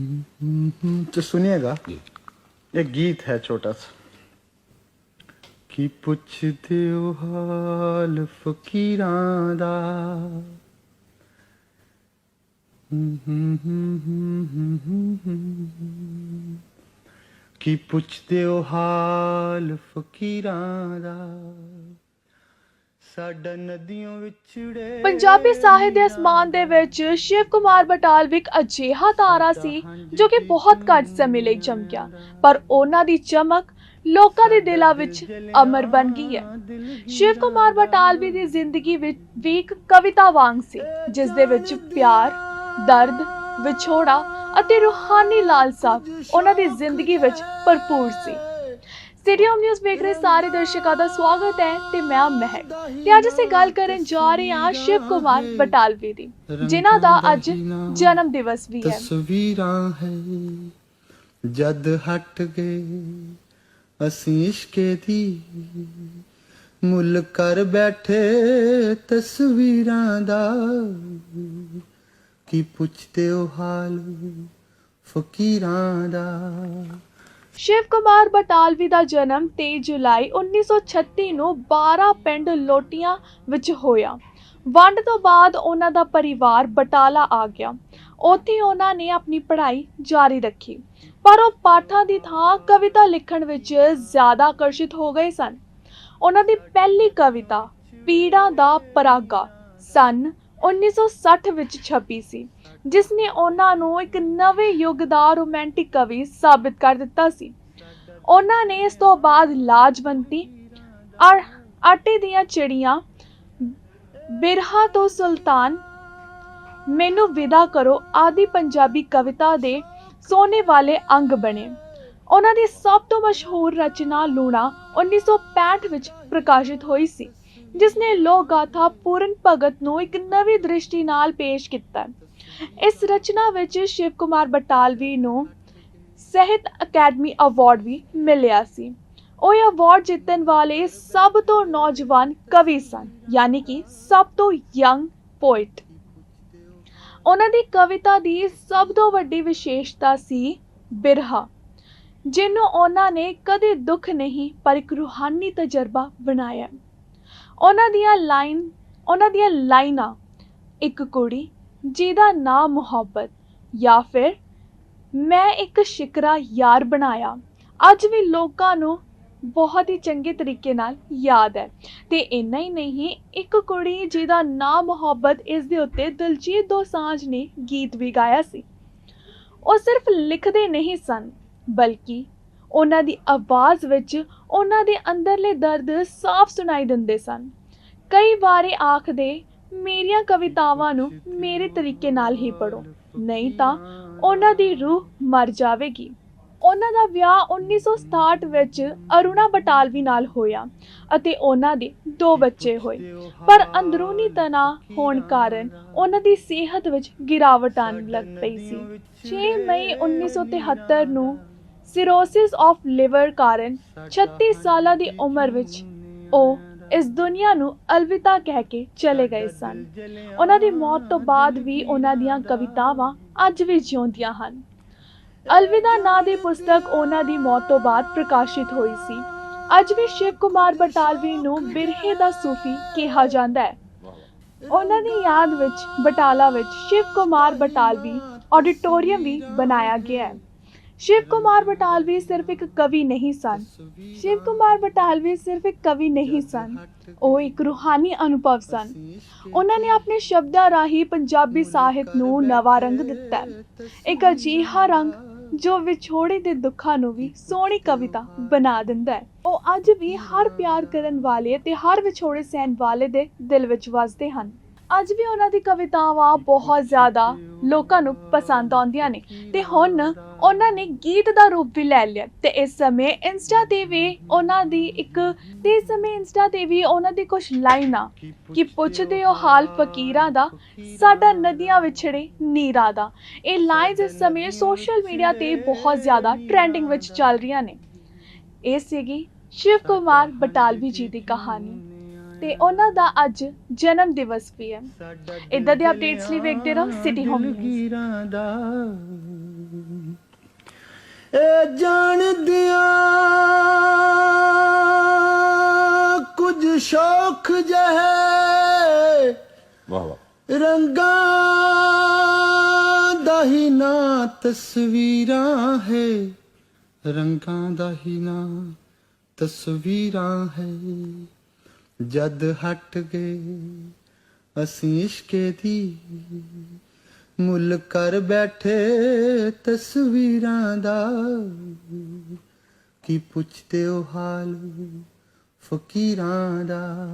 तो सुनिएगा। एक गीत है छोटा सा। कि पुछते हो हाल फकीर दा कि पुछते हो हाल फकीर दा ਸਾਡਾ ਨਦੀਆਂ ਵਿਛੜੇ ਪੰਜਾਬੀ ਸਾਹਿਤ ਦੇ ਅਸਮਾਨ ਦੇ ਵਿੱਚ ਸ਼ਿਵ ਕੁਮਾਰ ਬਟਾਲਵੀ ਇੱਕ ਅਜਿਹਾ ਤਾਰਾ ਸੀ ਜੋ ਕਿ ਬਹੁਤ ਘੱਟ ਸਮੇਂ ਲਈ ਚਮਕਿਆ ਪਰ ਉਹਨਾਂ ਦੀ ਚਮਕ ਲੋਕਾਂ ਦੇ ਦਿਲਾਂ ਵਿੱਚ ਅਮਰ ਬਣ ਗਈ ਹੈ। ਸ਼ਿਵ ਕੁਮਾਰ ਬਟਾਲਵੀ ਦੀ ਜ਼ਿੰਦਗੀ ਵਿੱਚ ਵੀ ਇੱਕ ਕਵਿਤਾ ਵਾਂਗ ਸੀ ਜਿਸ ਦੇ ਵਿੱਚ ਪਿਆਰ ਦਰਦ ਵਿਛੋੜਾ ਅਤੇ ਰੂਹਾਨੀ ਲਾਲਸਾ ਉਹਨਾਂ ਦੀ ਜ਼ਿੰਦਗੀ ਵਿੱਚ ਭਰਪੂਰ ਸੀ। ਸਟੇਡੀਅਮ ਨਿਊਜ਼ ਵੇਖ ਰਹੇ ਸਾਰੇ ਦਰਸ਼ਕਾਂ ਦਾ ਸਵਾਗਤ ਹੈ ਤੇ ਮੈਂ ਹਾਂ ਮਹਿਕ। ਤੇ ਅੱਜ ਅਸੀਂ ਗੱਲ ਕਰਨ ਜਾ ਰਹੇ ਹਾਂ ਸ਼ਿਵ ਕੁਮਾਰ ਬਟਾਲਵੀ ਦੀ ਜਿਨ੍ਹਾਂ ਦਾ ਅੱਜ ਜਨਮ ਦਿਵਸ ਵੀ ਹੈ। ਤਸਵੀਰਾਂ ਹੈ ਜਦ ਹਟ ਗਏ ਅਸੀਂ ਇਸ਼ਕੇ ਦੀ ਮੁੱਲ ਕਰ ਬੈਠੇ ਤਸਵੀਰਾਂ ਦਾ ਕੀ ਪੁੱਛਦੇ ਹੋ ਹਾਲ ਫਕੀਰਾਂ ਦਾ? ਸ਼ਿਵ ਕੁਮਾਰ ਬਟਾਲਵੀ ਦਾ ਜਨਮ 23 ਜੁਲਾਈ 1936 ਨੂੰ 12 ਪਿੰਡ ਲੋਟੀਆਂ ਵਿੱਚ ਹੋਇਆ। ਵੰਡ ਤੋਂ ਬਾਅਦ ਉਹਨਾਂ ਦਾ ਪਰਿਵਾਰ ਬਟਾਲਾ ਆ ਗਿਆ। ਉੱਥੇ ਉਹਨਾਂ ਨੇ ਆਪਣੀ ਪੜ੍ਹਾਈ ਜਾਰੀ ਰੱਖੀ। ਪਰ ਉਹ ਪਾਠਾਂ ਦੀ ਥਾਂ ਕਵਿਤਾ ਲਿਖਣ ਵਿੱਚ ਜ਼ਿਆਦਾ ਆਕਰਸ਼ਿਤ ਹੋ ਗਏ ਸਨ। ਉਹਨਾਂ ਦੀ ਪਹਿਲੀ ਕਵਿਤਾ, ਪੀੜਾਂ ਦਾ ਪਰਾਗਾ, ਸਨ 1960 ਵਿੱਚ ਛਪੀ ਸੀ ਜਿਸ ਨੇ ਉਹਨਾਂ ਨੂੰ ਇੱਕ ਨਵੇਂ ਯੁੱਗ ਦਾ ਰੋਮਾਂਟਿਕ ਕਵੀ ਸਾਬਿਤ ਕਰ ਦਿੱਤਾ ਸੀ। ਉਹਨਾਂ ਨੇ ਇਸ ਤੋਂ ਬਾਅਦ ਲਾਜਵੰਤੀ ਆਰ ਆਟੇ ਦੀਆਂ ਚਿੜੀਆਂ, ਬਿਰਹਾ ਤੋਂ ਸੁਲਤਾਨ, ਮੈਨੂੰ ਵਿਦਾ ਕਰੋ ਆਦਿ ਪੰਜਾਬੀ ਕਵਿਤਾ ਦੇ ਸੋਨੇ ਵਾਲੇ ਅੰਗ ਬਣੇ। ਉਹਨਾਂ ਦੀ ਸਭ ਤੋਂ ਮਸ਼ਹੂਰ ਰਚਨਾ ਲੂਣਾ 1965 ਵਿੱਚ ਪ੍ਰਕਾਸ਼ਿਤ ਹੋਈ ਸੀ। ਜਿਸ ਨੇ ਲੋਕ ਗਾਥਾ ਪੂਰਨ ਭਗਤ ਨੂੰ ਇੱਕ ਨਵੀਂ ਦ੍ਰਿਸ਼ਟੀ ਨਾਲ ਪੇਸ਼ ਕੀਤਾ। ਇਸ ਰਚਨਾ ਵਿੱਚ ਸ਼ਿਵ ਕੁਮਾਰ ਬਟਾਲਵੀ ਨੂੰ ਸਾਹਿਤ ਅਕੈਡਮੀ ਅਵਾਰਡ ਵੀ ਮਿਲਿਆ ਸੀ। ਉਹ ਇਹ ਅਵਾਰਡ ਜਿੱਤਣ ਵਾਲੇ ਸਭ ਤੋਂ ਨੌਜਵਾਨ ਕਵੀ ਸਨ, ਯਾਨੀ ਕਿ ਸਭ ਤੋਂ ਯੰਗ ਪੋਇਟ। ਉਹਨਾਂ ਦੀ ਕਵਿਤਾ ਦੀ ਸਭ ਤੋਂ ਵੱਡੀ ਵਿਸ਼ੇਸ਼ਤਾ ਸੀ ਬਿਰਹਾ, ਜਿਹਨੂੰ ਉਹਨਾਂ ਨੇ ਕਦੇ ਦੁੱਖ ਨਹੀਂ, ਪਰ ਇੱਕ ਰੂਹਾਨੀ ਤਜਰਬਾ ਬਣਾਇਆ। ਉਹਨਾਂ ਦੀਆਂ ਲਾਈਨ, ਉਹਨਾਂ ਦੀਆਂ ਲਾਈਨਾਂ। ਇੱਕ ਕੁੜੀ ਜਿਹਦਾ ਨਾਮ ਮੁਹੱਬਤ, ਜਾਂ ਫਿਰ ਮੈਂ ਇੱਕ ਸ਼ਿਕਰਾ ਯਾਰ ਬਣਾਇਆ। ਅੱਜ ਵੀ ਲੋਕਾਂ ਨੂੰ ਬਹੁਤ ਹੀ ਚੰਗੇ ਤਰੀਕੇ ਨਾਲ ਯਾਦ ਹੈ। ਤੇ ਇੰਨਾ ਹੀ ਨਹੀਂ, ਇੱਕ ਕੁੜੀ ਜਿਹਦਾ ਨਾਮ ਮੁਹੱਬਤ ਇਸ ਦੇ ਉੱਤੇ ਦਿਲਜੀਤ ਦੋਸਾਂਝ ਨੇ ਗੀਤ ਵੀ ਗਾਇਆ ਸੀ। ਉਹ ਸਿਰਫ ਲਿਖਦੇ ਨਹੀਂ ਸਨ, ਬਲਕਿ ਉਹਨਾਂ ਦੀ ਆਵਾਜ਼ ਵਿੱਚ ਉਹਨਾਂ ਦੇ ਅੰਦਰਲੇ ਦਰਦ ਸਾਫ਼ ਸੁਣਾਈ ਦਿੰਦੇ ਸਨ। ਕਈ ਵਾਰੀ ਆਖਦੇ, ਮੇਰੀਆਂ ਕਵਿਤਾਵਾਂ ਨੂੰ ਮੇਰੇ ਤਰੀਕੇ ਨਾਲ ਹੀ ਪੜੋ ਨਹੀਂ ਤਾਂ ਉਹਨਾਂ ਦੀ ਰੂਹ ਮਰ ਜਾਵੇਗੀ। ਉਹਨਾਂ ਦਾ ਵਿਆਹ 1967 ਵਿੱਚ ਅਰੁਣਾ ਬਟਾਲਵੀ ਨਾਲ ਹੋਇਆ ਅਤੇ ਉਹਨਾਂ ਦੇ ਦੋ ਬੱਚੇ ਹੋਏ। ਪਰ ਅੰਦਰੂਨੀ ਤਣਾਅ ਹੋਣ ਕਾਰਨ ਉਹਨਾਂ ਦੀ ਸਿਹਤ ਵਿੱਚ ਗਿਰਾਵਟ ਆਉਣ ਲੱਗ ਪਈ ਸੀ। 6 ਮਈ 1973 ਨੂੰ ਸਿਰੋਸਿਸ ਆਫ ਲਿਵਰ ਕਾਰਨ 36 ਸਾਲਾਂ ਦੀ ਉਮਰ ਵਿੱਚ ਉਹ ਇਸ ਦੁਨੀਆ ਨੂੰ ਅਲਵਿਦਾ ਕਹਿ ਕੇ ਚਲੇ ਗਏ ਸਨ। ਉਹਨਾਂ ਦੀ ਮੌਤ ਤੋਂ ਬਾਅਦ ਵੀ ਉਹਨਾਂ ਦੀਆਂ ਕਵਿਤਾਵਾਂ ਅੱਜ ਵੀ ਜਿਉਂਦੀਆਂ ਹਨ। ਅਲਵਿਦਾ ਨਾਂ ਦੀ ਪੁਸਤਕ ਉਹਨਾਂ ਦੀ ਮੌਤ ਤੋਂ ਬਾਅਦ ਪ੍ਰਕਾਸ਼ਿਤ ਹੋਈ ਸੀ। ਅੱਜ ਵੀ ਸ਼ਿਵ ਕੁਮਾਰ ਬਟਾਲਵੀ ਨੂੰ ਬਿਰਹੇ ਦਾ ਸੂਫੀ ਕਿਹਾ ਜਾਂਦਾ ਹੈ। ਉਹਨਾਂ ਦੀ ਯਾਦ ਵਿੱਚ ਬਟਾਲਾ ਵਿੱਚ ਸ਼ਿਵ ਕੁਮਾਰ ਬਟਾਲਵੀ ਆਡੀਟੋਰੀਅਮ ਵੀ ਬਣਾਇਆ ਗਿਆ ਹੈ। ਸ਼ਿਵ ਕੁਮਾਰ ਬਟਾਲਵੀ ਸਿਰਫ ਇੱਕ ਕਵੀ ਨਹੀਂ ਸਨ। ਸ਼ਿਵ ਕੁਮਾਰ ਬਟਾਲਵੀ ਸਿਰਫ ਇੱਕ ਕਵੀ ਨਹੀਂ ਸਨ। ਉਹ ਇੱਕ ਰੂਹਾਨੀ ਅਨੁਭਵ ਸਨ। ਉਹਨਾਂ ਨੇ ਆਪਣੇ ਸ਼ਬਦਾਂ ਰਾਹੀਂ ਪੰਜਾਬੀ ਸਾਹਿਤ ਨੂੰ ਨਵਾਂ ਰੰਗ ਦਿੱਤਾ। ਇੱਕ ਅਜੀਹਾ ਰੰਗ ਜੋ ਵਿਛੋੜੇ ਦੇ ਦੁੱਖਾਂ ਨੂੰ ਵੀ ਸੋਹਣੀ ਕਵਿਤਾ ਬਣਾ ਦਿੰਦਾ ਹੈ। ਉਹ ਅੱਜ ਵੀ ਹਰ ਪਿਆਰ ਕਰਨ ਵਾਲੇ ਤੇ ਹਰ ਵਿਛੋੜੇ ਸਹਿਣ ਵਾਲੇ ਦੇ ਦਿਲ ਵਿੱਚ ਵਸਦੇ ਹਨ। ਅੱਜ ਵੀ ਉਹਨਾਂ ਦੀ ਕਵਿਤਾਵਾਂ ਬਹੁਤ ਜ਼ਿਆਦਾ ਲੋਕਾਂ ਨੂੰ ਪਸੰਦ ਆਉਂਦੀਆਂ ਨੇ। ਤੇ ਹੁਣ ਉਹਨਾਂ ਨੇ ਗੀਤ ਦਾ ਰੂਪ ਵੀ ਲੈ ਲਿਆ ਤੇ ਇਸ ਸਮੇਂ ਇੰਸਟਾ ਤੇ ਵੀ ਉਹਨਾਂ ਦੀ ਇੱਕ ਤੇ ਇਸ ਸਮੇਂ ਇੰਸਟਾ ਤੇ ਵੀ ਉਹਨਾਂ ਦੀ ਕੁਝ ਲਾਈਨਾਂ ਕਿ ਪੁੱਛਦੇ ਹੋ ਹਾਲ ਫਕੀਰਾਂ ਦਾ ਸਾਡਾ ਨਦੀਆਂ ਵਿਛੜੇ ਨੀਰਾਂ ਦਾ। ਇਹ ਲਾਈਨਸ ਇਸ ਸਮੇਂ ਸੋਸ਼ਲ ਮੀਡੀਆ ਤੇ ਬਹੁਤ ਜ਼ਿਆਦਾ ਟ੍ਰੈਂਡਿੰਗ ਵਿੱਚ ਚੱਲ ਰਹੀਆਂ ਨੇ। ਇਹ ਸੀਗੀ ਸ਼ਿਵ ਕੁਮਾਰ ਬਟਾਲਵੀ ਜੀ ਦੀ ਕਹਾਣੀ। ਤੇ ਉਹਨਾਂ ਦਾ ਅੱਜ ਜਨਮ ਦਿਵਸ ਵੀ ਹੈ। ਇਦਾਂ ਦੇ ਅਪਡੇਟਸ ਲਈ ਵੇਖਦੇ ਰਹੋ ਸਿਟੀ ਹੋਮ ਨਿਊਜ਼ ਜਾਣਦਿਆਂ ਕੁਝ ਸ਼ੌਖ ਜਹੇ ਵਾਹ ਵਾਹ। ਰੰਗਾਂ ਦਾ ਹੀ ਨਾ ਤਸਵੀਰਾਂ ਹੈ। ਰੰਗਾਂ ਦਾ ਹੀ ਨਾ ਤਸਵੀਰਾਂ ਹੈ। ਜਦ ਹਟ ਗਏ ਅਸੀਂ ਇਸ਼ਕੇ ਦੀ ਮੁੱਲ ਕਰ ਬੈਠੇ ਤਸਵੀਰਾਂ ਦਾ। ਕੀ ਪੁੱਛਦੇ ਹੋ ਹਾਲ ਫਕੀਰਾਂ ਦਾ?